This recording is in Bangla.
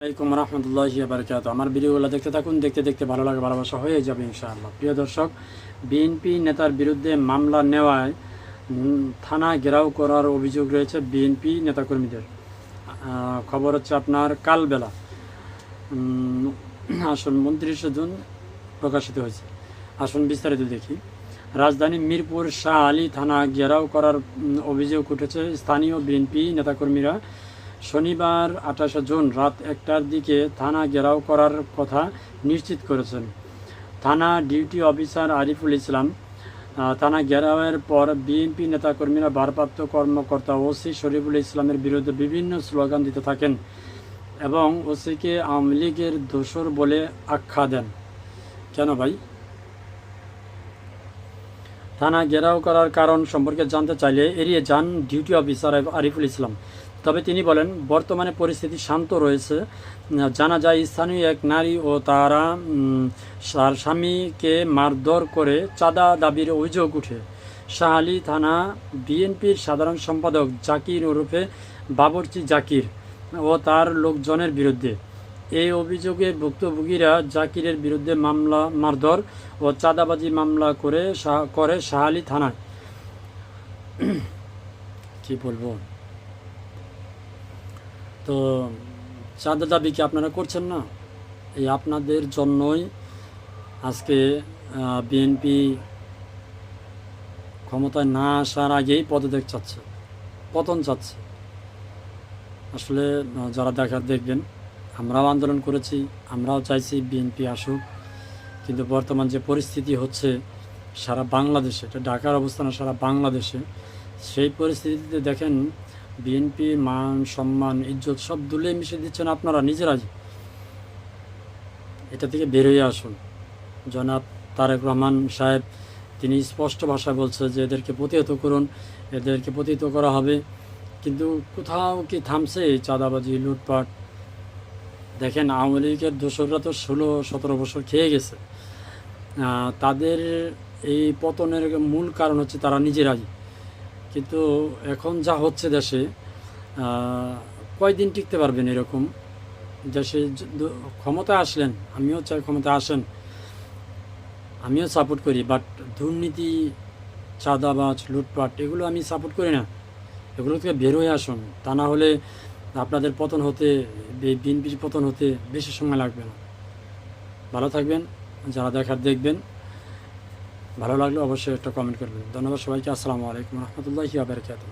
আসসালামাইকুম রহমতুল্লাহ বারকাত আমার ভিডিওগুলো দেখতে থাকুন, দেখতে দেখতে ভালো লাগে, ভালোবাসা হয়ে যাবে ইনশাআল্লাহ। প্রিয় দর্শক বিএনপি নেতার বিরুদ্ধে মামলা নেওয়ায় থানা ঘেরাও করার অভিযোগ রয়েছে বিএনপি নেতাকর্মীদের। খবর হচ্ছে আপনার কালবেলা আসুন উনত্রিশে জুন প্রকাশিত হয়েছে। আসুন বিস্তারিত দেখি। রাজধানী মিরপুর শাহ আলী থানা ঘেরাও করার অভিযোগ উঠেছে। স্থানীয় বিএনপি নেতাকর্মীরা শনিবার, আঠাশে জুন রাত একটার দিকে থানা ঘেরাও করার কথা নিশ্চিত করেছেন। থানা ডিউটি অফিসার আরিফুল ইসলাম থানা ঘেরাওয়ের পর বিএনপি নেতাকর্মীরা ভারপ্রাপ্ত কর্মকর্তা ওসি শরীফুল ইসলামের বিরুদ্ধে বিভিন্ন স্লোগান দিতে থাকেন এবং ওসিকে আওয়ামী লীগের দোসর বলে আখ্যা দেন। কেন ভাই? থানা ঘেরাও করার কারণ সম্পর্কে জানতে চাইলে এড়িয়ে যান ডিউটি অফিসার আরিফুল ইসলাম। তবে তিনি বলেন, বর্তমানে পরিস্থিতি শান্ত রয়েছে। জানা যায়, স্থানীয় এক নারী ও তারা তার স্বামীকে মারধর করে চাঁদা দাবির অভিযোগ উঠে শাহালি থানা বিএনপির সাধারণ সম্পাদক জাকির ওরফে বাবরচি জাকির ও তার লোকজনের বিরুদ্ধে। এই অভিযোগে ভুক্তভোগীরা জাকিরের বিরুদ্ধে মামলা, মারধর ও চাঁদাবাজি মামলা করে করে শাহালি থানায়। কি বলব? তো চাঁদা দাবি কি আপনারা করছেন না? এই আপনাদের জন্যই আজকে বিএনপি ক্ষমতায় না আসার আগেই পদত্যাগ চাচ্ছে, পতন চাচ্ছে। আসলে যারা দেখার দেখবেন, আমরাও আন্দোলন করেছি, আমরাও চাইছি বিএনপি আসুক। কিন্তু বর্তমান যে পরিস্থিতি হচ্ছে, সারা বাংলাদেশে, এটা ঢাকার অবস্থান সারা বাংলাদেশে, সেই পরিস্থিতিতে দেখেন বিএনপি, মান সম্মান, ইজ্জত সব দুলে মিশে দিচ্ছেন আপনারা নিজেরাই এটা থেকে বের হয়ে আসুন। জনাব তারেক রহমান সাহেব, তিনি স্পষ্ট ভাষায় বলছে যে এদেরকে প্রতিহত করুন, এদেরকে প্রতিহত করা হবে। কিন্তু কোথাও কি থামছে এই চাঁদাবাজি, লুটপাট? দেখেন, আওয়ামী লীগের দোসররা তো ষোলো, সতেরো বছর খেয়ে গেছে। তাদের এই পতনের মূল কারণ হচ্ছে তারা নিজেরাই কিন্তু এখন যা হচ্ছে দেশে কয়দিন টিকতে পারবেন এরকম? দেশে ক্ষমতা আসলেন, আমিও চাই ক্ষমতায় আসেন। আমিও সাপোর্ট করি বাট দুর্নীতি, চাঁদাবাজ, লুটপাট, এগুলো আমি সাপোর্ট করি না। এগুলো থেকে বের হয়ে আসুন। তা না হলে আপনাদের পতন হতে বিএনপির পতন হতে বেশি সময় লাগবে না। ভালো থাকবেন, যারা দেখার দেখবেন। ভালো লাগলে অবশ্যই একটা কমেন্ট করবেন। ধন্যবাদ সবাইকে আসসালামু আলাইকুম রহমতুল্লাহি আবরকাত